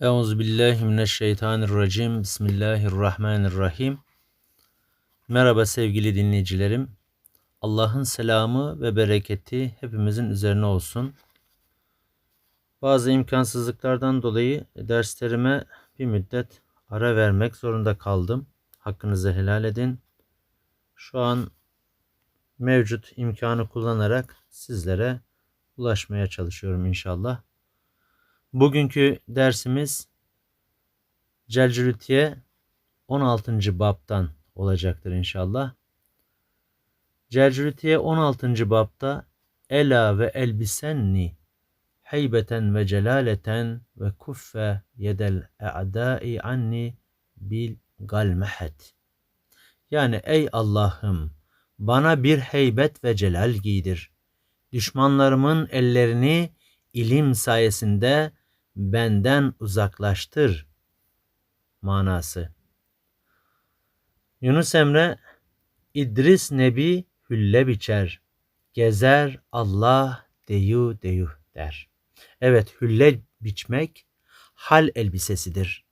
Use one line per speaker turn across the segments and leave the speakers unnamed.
Euzu billahi mineşşeytanirracim. Bismillahirrahmanirrahim. Merhaba sevgili dinleyicilerim. Allah'ın selamı ve bereketi hepimizin üzerine olsun. Bazı imkansızlıklardan dolayı derslerime bir müddet ara vermek zorunda kaldım. Hakkınızı helal edin. Şu an mevcut imkanı kullanarak sizlere ulaşmaya çalışıyorum inşallah. Bugünkü dersimiz Celcülütiye 16. babtan olacaktır inşallah. Celcülütiye 16. babta Ela ve elbisenni heybeten ve celaleten ve kuffe yedel e'dai anni bil galmehet. Yani ey Allah'ım bana bir heybet ve celal giydir. Düşmanlarımın ellerini ilim sayesinde benden uzaklaştır manası. Yunus Emre İdris Nebi hülle biçer, gezer Allah deyu deyu der. Evet hülle biçmek hal elbisesidir.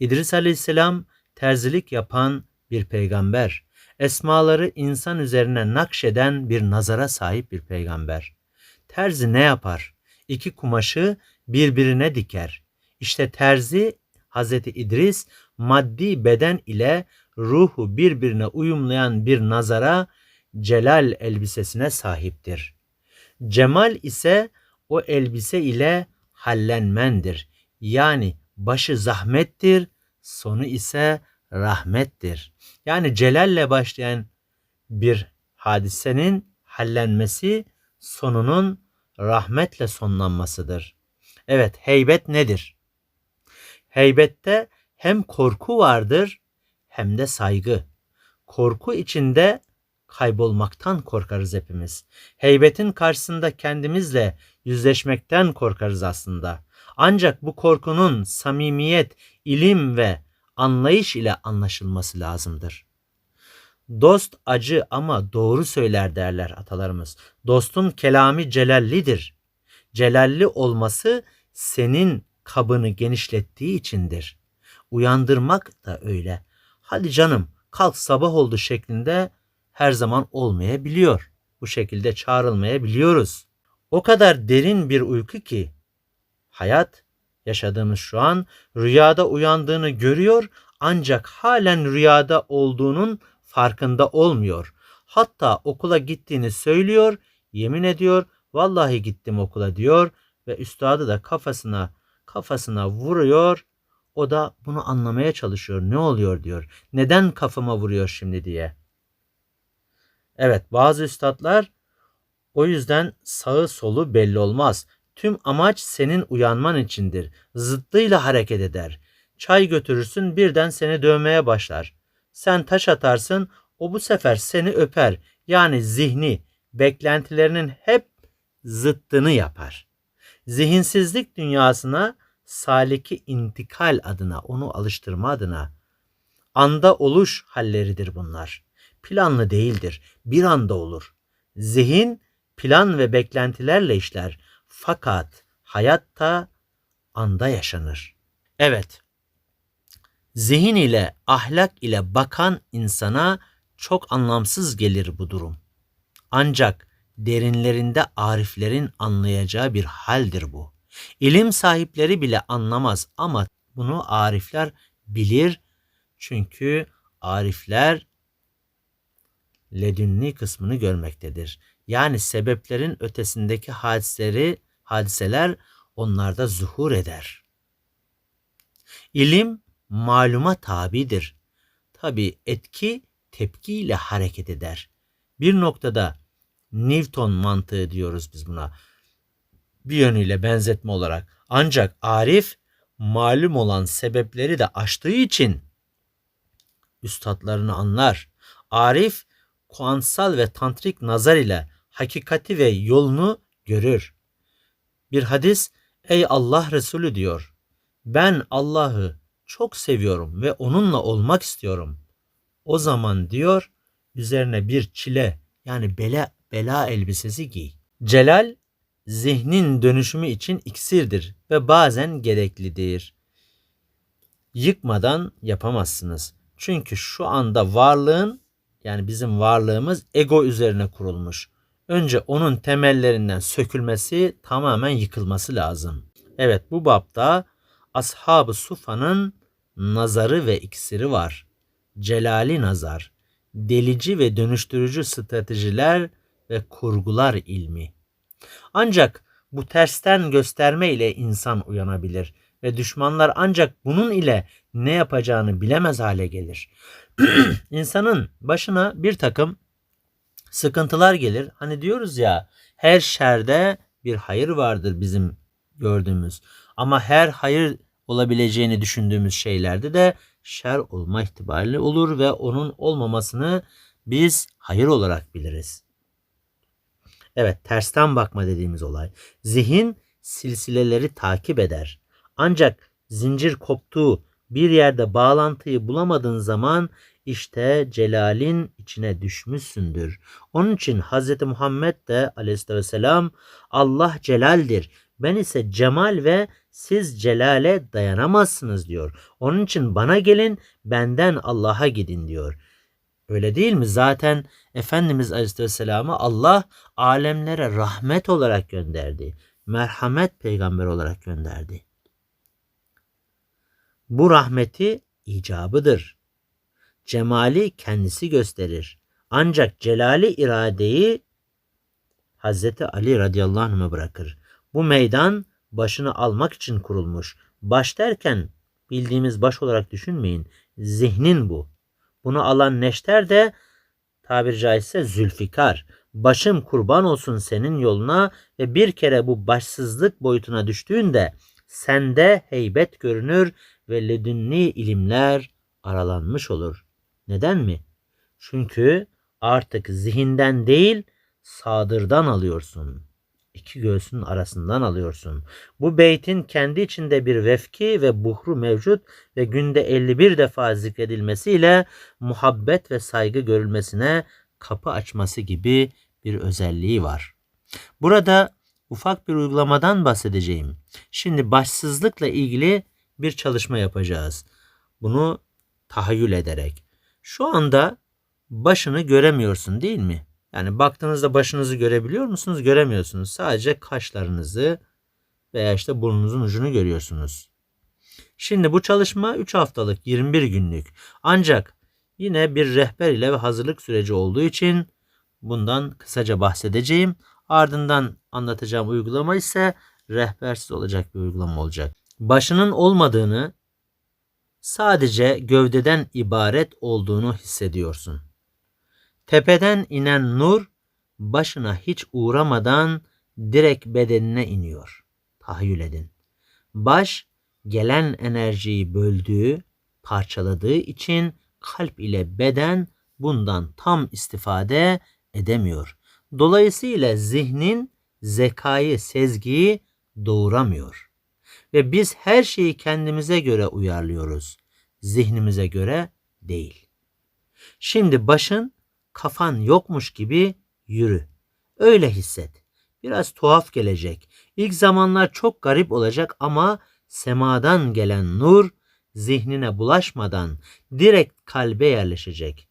İdris Aleyhisselam terzilik yapan bir peygamber. Esmaları insan üzerine nakşeden bir nazara sahip bir peygamber. Terzi ne yapar? İki kumaşı birbirine diker. İşte terzi Hazreti İdris maddi beden ile ruhu birbirine uyumlayan bir nazara celal elbisesine sahiptir. Cemal ise o elbise ile hallenmendir. Yani başı zahmettir, sonu ise rahmettir. Yani celalle başlayan bir hadisenin hallenmesi sonunun rahmetle sonlanmasıdır. Evet, heybet nedir? Heybette hem korku vardır hem de saygı. Korku içinde kaybolmaktan korkarız hepimiz. Heybetin karşısında kendimizle yüzleşmekten korkarız aslında. Ancak bu korkunun samimiyet, ilim ve anlayış ile anlaşılması lazımdır. Dost acı ama doğru söyler derler atalarımız. Dostun kelami celallidir. Celalli olması senin kabını genişlettiği içindir. Uyandırmak da öyle. Hadi canım kalk sabah oldu şeklinde her zaman olmayabiliyor. Bu şekilde çağrılmayabiliyoruz. O kadar derin bir uyku ki hayat yaşadığımız şu an rüyada uyandığını görüyor ancak halen rüyada olduğunun farkında olmuyor. Hatta okula gittiğini söylüyor, yemin ediyor, vallahi gittim okula diyor ve üstadı da kafasına kafasına vuruyor. O da bunu anlamaya çalışıyor. Ne oluyor diyor. Neden kafama vuruyor şimdi diye. Evet bazı üstadlar o yüzden sağı solu belli olmaz. Tüm amaç senin uyanman içindir. Zıttıyla hareket eder. Çay götürürsün birden seni dövmeye başlar. Sen taş atarsın o bu sefer seni öper. Yani zihni beklentilerinin hep zıttını yapar. Zihinsizlik dünyasına saliki intikal adına, onu alıştırma adına anda oluş halleridir bunlar. Planlı değildir. Bir anda olur. Zihin plan ve beklentilerle işler. Fakat hayatta anda yaşanır. Evet. Zihin ile ahlak ile bakan insana çok anlamsız gelir bu durum. Ancak derinlerinde ariflerin anlayacağı bir haldir bu. İlim sahipleri bile anlamaz ama bunu arifler bilir. Çünkü arifler ledünni kısmını görmektedir. Yani sebeplerin ötesindeki hadiseleri, hadiseler onlarda zuhur eder. İlim maluma tabidir. Tabi etki tepkiyle hareket eder. Bir noktada Newton mantığı diyoruz biz buna. Bir yönüyle benzetme olarak. Ancak Arif malum olan sebepleri de aştığı için üstadlarını anlar. Arif kuansal ve tantrik nazar ile hakikati ve yolunu görür. Bir hadis ey Allah Resulü diyor. Ben Allah'ı çok seviyorum ve onunla olmak istiyorum. O zaman diyor üzerine bir çile yani bela, bela elbisesi giy. Celal zihnin dönüşümü için iksirdir ve bazen gereklidir. yıkmadan yapamazsınız. Çünkü şu anda varlığın yani bizim varlığımız ego üzerine kurulmuş. Önce onun temellerinden sökülmesi, tamamen yıkılması lazım. Evet bu bapta Ashab-ı Sufa'nın nazarı ve iksiri var. Celali nazar, delici ve dönüştürücü stratejiler ve kurgular ilmi. Ancak bu tersten gösterme ile insan uyanabilir ve düşmanlar ancak bunun ile ne yapacağını bilemez hale gelir. İnsanın başına bir takım sıkıntılar gelir. Hani diyoruz ya her şerde bir hayır vardır bizim gördüğümüz. Ama her hayır olabileceğini düşündüğümüz şeylerde de şer olma ihtimali olur ve onun olmamasını biz hayır olarak biliriz. Evet, tersten bakma dediğimiz olay. Zihin silsileleri takip eder. Ancak zincir koptuğu bir yerde bağlantıyı bulamadığın zaman işte celalin içine düşmüşsündür. Onun için Hz. Muhammed de aleyhisselam Allah celaldir. Ben ise cemal ve siz celale dayanamazsınız diyor. Onun için bana gelin benden Allah'a gidin diyor. Öyle değil mi? Zaten Efendimiz Aleyhisselam'ı Allah alemlere rahmet olarak gönderdi. Merhamet peygamber olarak gönderdi. Bu rahmeti icabıdır. Cemali kendisi gösterir. Ancak celali iradeyi Hazreti Ali radıyallahu anh'a bırakır. Bu meydan başını almak için kurulmuş. Baş derken bildiğimiz baş olarak düşünmeyin. Zihnin bu. Bunu alan neşter de tabiri caizse Zülfikar. Başım kurban olsun senin yoluna ve bir kere bu başsızlık boyutuna düştüğünde sende heybet görünür ve ledünni ilimler aralanmış olur. Neden mi? Çünkü artık zihinden değil sadırdan alıyorsun. İki göğsün arasından alıyorsun. Bu beytin kendi içinde bir vefki ve buhru mevcut ve günde 51 defa zikredilmesiyle muhabbet ve saygı görülmesine kapı açması gibi bir özelliği var. Burada ufak bir uygulamadan bahsedeceğim. Şimdi başsızlıkla ilgili bir çalışma yapacağız. Bunu tahayyül ederek. Şu anda başını göremiyorsun değil mi? Yani baktığınızda başınızı görebiliyor musunuz? Göremiyorsunuz. Sadece kaşlarınızı veya işte burnunuzun ucunu görüyorsunuz. Şimdi bu çalışma 3 haftalık 21 günlük. Ancak yine bir rehber ile ve hazırlık süreci olduğu için bundan kısaca bahsedeceğim. Ardından anlatacağım uygulama ise rehbersiz olacak bir uygulama olacak. Başının olmadığını sadece gövdeden ibaret olduğunu hissediyorsun. Tepeden inen nur başına hiç uğramadan direkt bedenine iniyor. Tahayyül edin. Baş gelen enerjiyi böldüğü, parçaladığı için kalp ile beden bundan tam istifade edemiyor. Dolayısıyla zihnin zekayı, sezgiyi doğuramıyor. Ve biz her şeyi kendimize göre uyarlıyoruz. Zihnimize göre değil. Şimdi başın kafan yokmuş gibi yürü. Öyle hisset. Biraz tuhaf gelecek. İlk zamanlar çok garip olacak ama semadan gelen nur zihnine bulaşmadan direkt kalbe yerleşecek.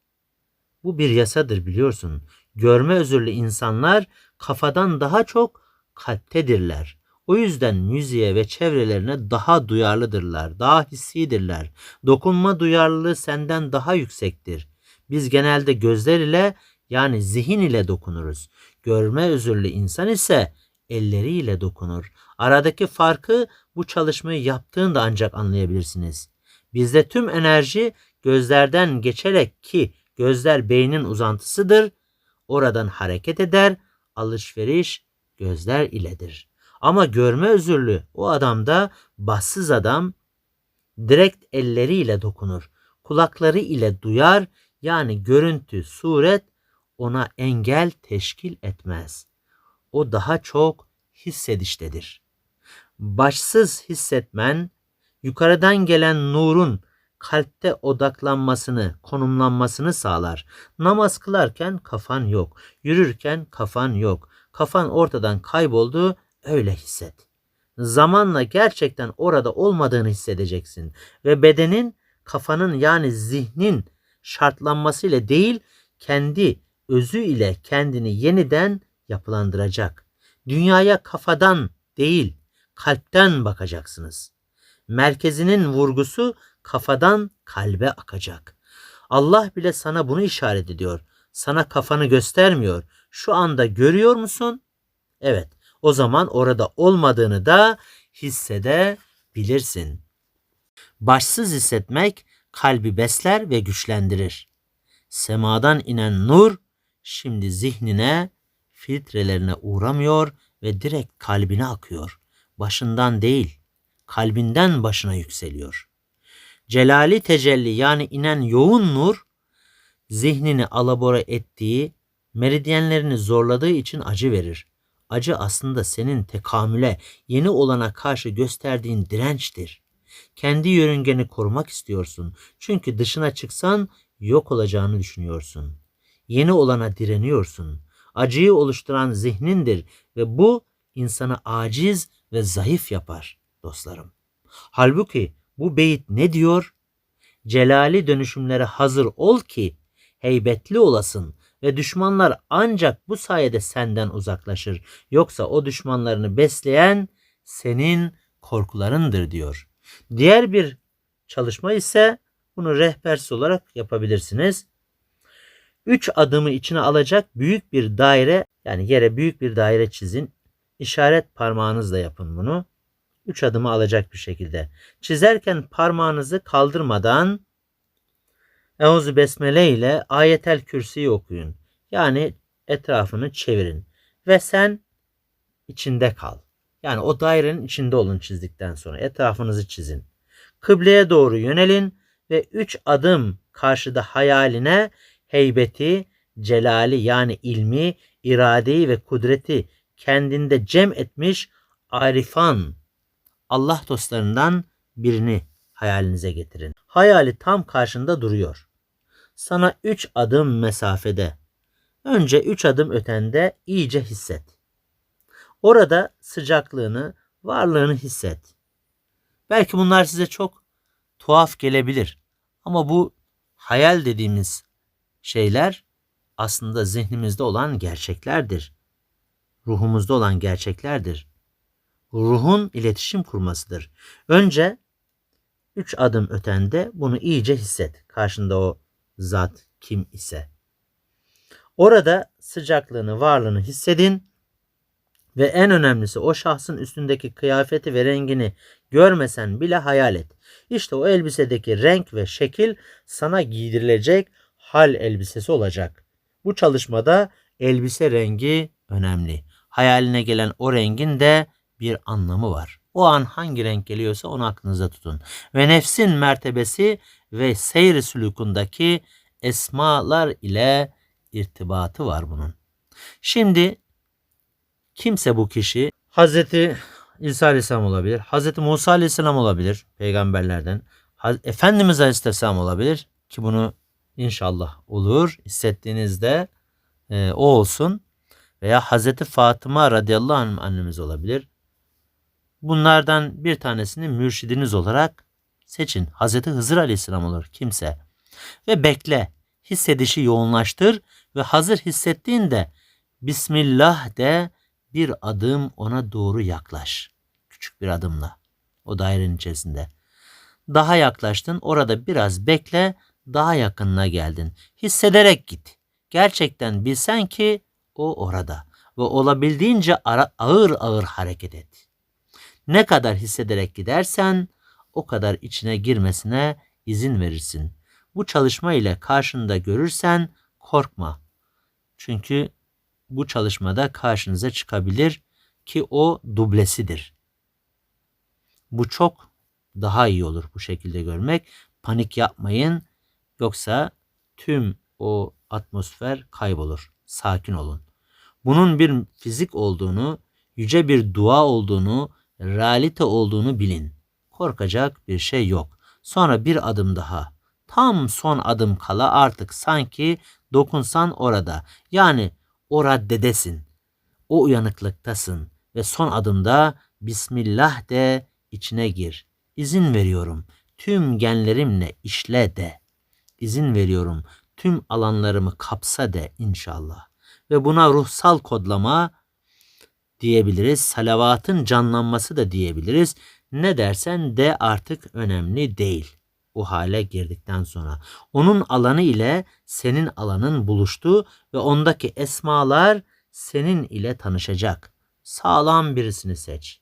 Bu bir yasadır biliyorsun. Görme özürlü insanlar kafadan daha çok kalptedirler. O yüzden müziğe ve çevrelerine daha duyarlıdırlar, daha hissidirler. Dokunma duyarlılığı senden daha yüksektir. Biz genelde gözler ile yani zihin ile dokunuruz. Görme özürlü insan ise elleriyle dokunur. Aradaki farkı bu çalışmayı yaptığında ancak anlayabilirsiniz. Bizde tüm enerji gözlerden geçerek ki gözler beynin uzantısıdır. Oradan hareket eder. Alışveriş gözler iledir. Ama görme özürlü o adamda bassız adam direkt elleriyle dokunur. Kulakları ile duyar yani görüntü, suret ona engel teşkil etmez. O daha çok hissediştedir. Başsız hissetmen, yukarıdan gelen nurun kalpte odaklanmasını, konumlanmasını sağlar. Namaz kılarken kafan yok, yürürken kafan yok. Kafan ortadan kayboldu, öyle hisset. zamanla gerçekten orada olmadığını hissedeceksin ve bedenin kafanın yani zihnin şartlanmasıyla değil kendi özü ile kendini yeniden yapılandıracak. Dünyaya kafadan değil kalpten bakacaksınız. Merkezinin vurgusu kafadan kalbe akacak. Allah bile sana bunu işaret ediyor. Sana kafanı göstermiyor. Şu anda görüyor musun? Evet. O zaman orada olmadığını da hissedebilirsin. Başsız hissetmek kalbi besler ve güçlendirir. Semadan inen nur şimdi zihnine, filtrelerine uğramıyor ve direkt kalbine akıyor. Başından değil, kalbinden başına yükseliyor. Celali tecelli yani inen yoğun nur zihnini alabora ettiği, meridyenlerini zorladığı için acı verir. Acı aslında senin tekamüle, yeni olana karşı gösterdiğin dirençtir. Kendi yörüngeni korumak istiyorsun. Çünkü dışına çıksan yok olacağını düşünüyorsun. Yeni olana direniyorsun. Acıyı oluşturan zihnindir ve bu insanı aciz ve zayıf yapar dostlarım. Halbuki bu beyit ne diyor? Celali dönüşümlere hazır ol ki heybetli olasın ve düşmanlar ancak bu sayede senden uzaklaşır. Yoksa o düşmanlarını besleyen senin korkularındır diyor. Diğer bir çalışma ise bunu rehbersiz olarak yapabilirsiniz. Üç adımı içine alacak büyük bir daire yani yere büyük bir daire çizin. İşaret parmağınızla yapın bunu. Üç adımı alacak bir şekilde. Çizerken parmağınızı kaldırmadan Euzu Besmele ile Ayetel Kürsi'yi okuyun. Yani etrafını çevirin. Ve sen içinde kal. Yani o dairenin içinde olun çizdikten sonra. Etrafınızı çizin. Kıbleye doğru yönelin ve üç adım karşıda hayaline heybeti, celali yani ilmi, iradeyi ve kudreti kendinde cem etmiş arifan Allah dostlarından birini hayalinize getirin. Hayali tam karşında duruyor. Sana üç adım mesafede. Önce üç adım ötende iyice hisset. Orada sıcaklığını, varlığını hisset. Belki bunlar size çok tuhaf gelebilir. Ama bu hayal dediğimiz şeyler aslında zihnimizde olan gerçeklerdir. Ruhumuzda olan gerçeklerdir. Ruhun iletişim kurmasıdır. Önce üç adım ötende bunu iyice hisset. Karşında o zat kim ise. Orada sıcaklığını, varlığını hissedin ve en önemlisi o şahsın üstündeki kıyafeti ve rengini görmesen bile hayal et. İşte o elbisedeki renk ve şekil sana giydirilecek hal elbisesi olacak. Bu çalışmada elbise rengi önemli. Hayaline gelen o rengin de bir anlamı var. O an hangi renk geliyorsa onu aklınıza tutun. Ve nefsin mertebesi ve seyri sülükundaki esmalar ile irtibatı var bunun. Şimdi kimse bu kişi Hazreti İsa Aleyhisselam olabilir. Hazreti Musa Aleyhisselam olabilir peygamberlerden. Efendimiz Aleyhisselam olabilir ki bunu inşallah olur. Hissettiğinizde e, o olsun. Veya Hazreti Fatıma radıyallahu anh annemiz olabilir. Bunlardan bir tanesini mürşidiniz olarak seçin. Hazreti Hızır Aleyhisselam olur kimse. Ve bekle. Hissedişi yoğunlaştır ve hazır hissettiğinde Bismillah de bir adım ona doğru yaklaş. Küçük bir adımla. O dairenin içerisinde. Daha yaklaştın. Orada biraz bekle. Daha yakınına geldin. Hissederek git. Gerçekten bilsen ki o orada. Ve olabildiğince ara, ağır ağır hareket et. Ne kadar hissederek gidersen o kadar içine girmesine izin verirsin. Bu çalışma ile karşında görürsen korkma. Çünkü bu çalışmada karşınıza çıkabilir ki o dublesidir. Bu çok daha iyi olur bu şekilde görmek. Panik yapmayın yoksa tüm o atmosfer kaybolur. Sakin olun. Bunun bir fizik olduğunu, yüce bir dua olduğunu, realite olduğunu bilin. Korkacak bir şey yok. Sonra bir adım daha. Tam son adım kala artık sanki dokunsan orada. Yani o raddedesin. O uyanıklıktasın ve son adımda Bismillah de içine gir. İzin veriyorum. Tüm genlerimle işle de. İzin veriyorum. Tüm alanlarımı kapsa de inşallah. Ve buna ruhsal kodlama diyebiliriz. Salavatın canlanması da diyebiliriz. Ne dersen de artık önemli değil. Bu hale girdikten sonra. Onun alanı ile senin alanın buluştu ve ondaki esmalar senin ile tanışacak. Sağlam birisini seç.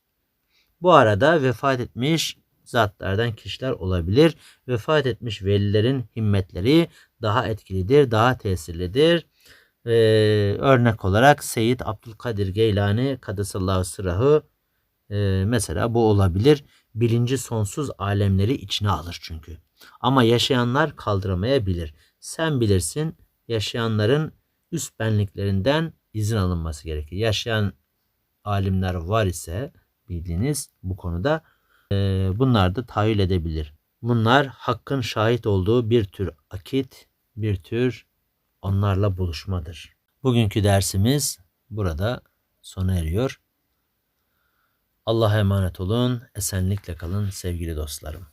Bu arada vefat etmiş zatlardan kişiler olabilir. Vefat etmiş velilerin himmetleri daha etkilidir, daha tesirlidir. Ee, örnek olarak Seyyid Abdülkadir Geylani Kadesallahu sırahı e, mesela bu olabilir. Bilinci sonsuz alemleri içine alır çünkü. Ama yaşayanlar kaldıramayabilir. Sen bilirsin yaşayanların üst benliklerinden izin alınması gerekir. Yaşayan alimler var ise bildiğiniz bu konuda e, bunlar da tahayyül edebilir. Bunlar hakkın şahit olduğu bir tür akit, bir tür onlarla buluşmadır. Bugünkü dersimiz burada sona eriyor. Allah'a emanet olun, esenlikle kalın sevgili dostlarım.